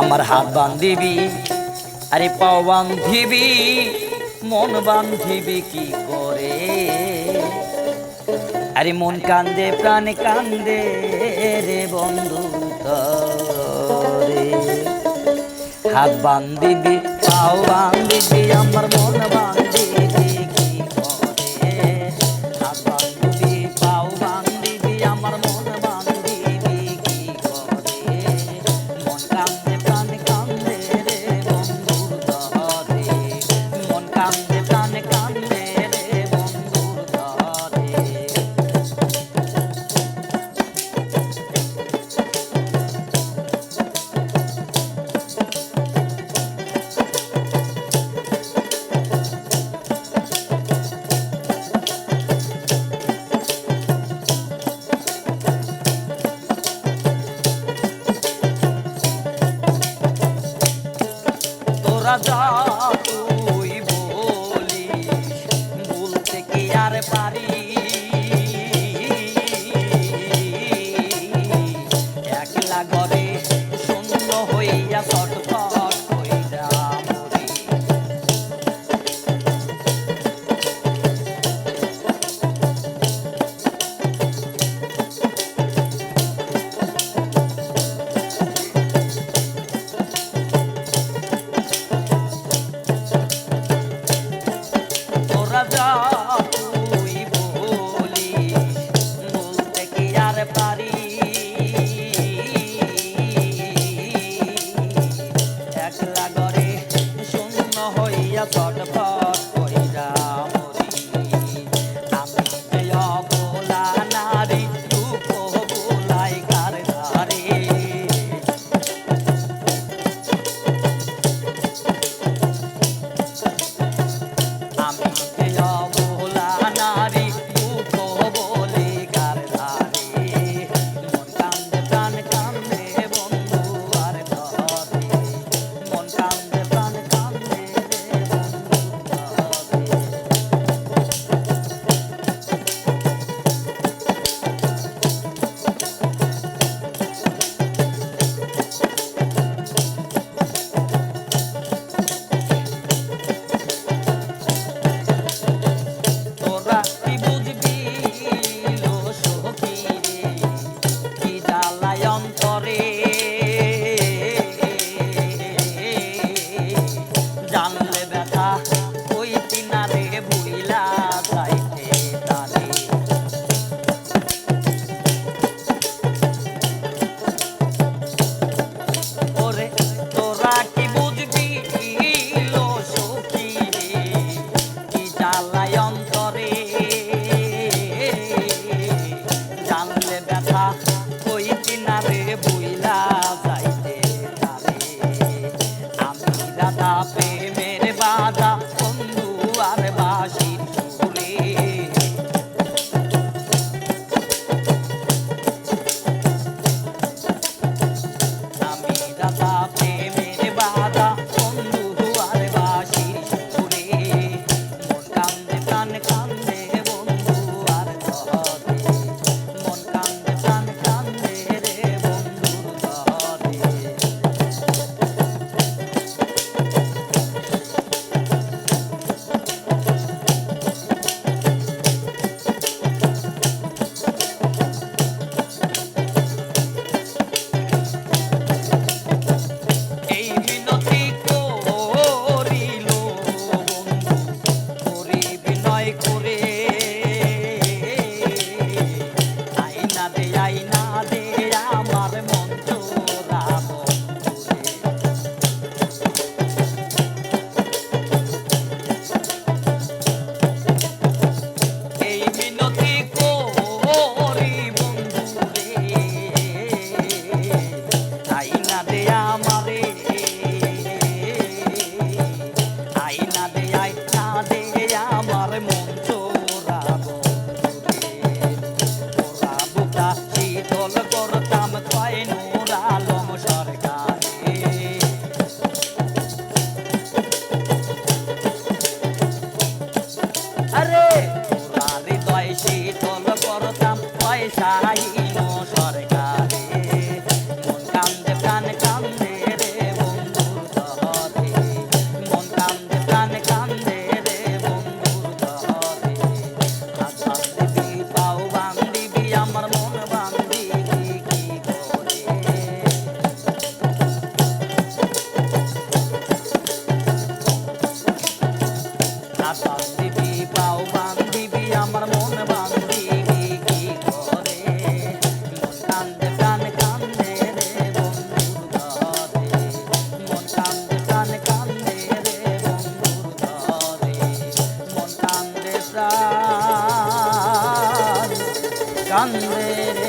আমার হাত বান্ধিবি, আরে পাও বান্ধিবি, মন বান্ধিবি কি করে? আরে মন কান্দে, প্রাণে কান্দে রে বন্ধু হাত বান্ধিবি, পাও বান্ধিবি, আমার মন বান্ধ তার বাড়ি everybody. চন্দ্রের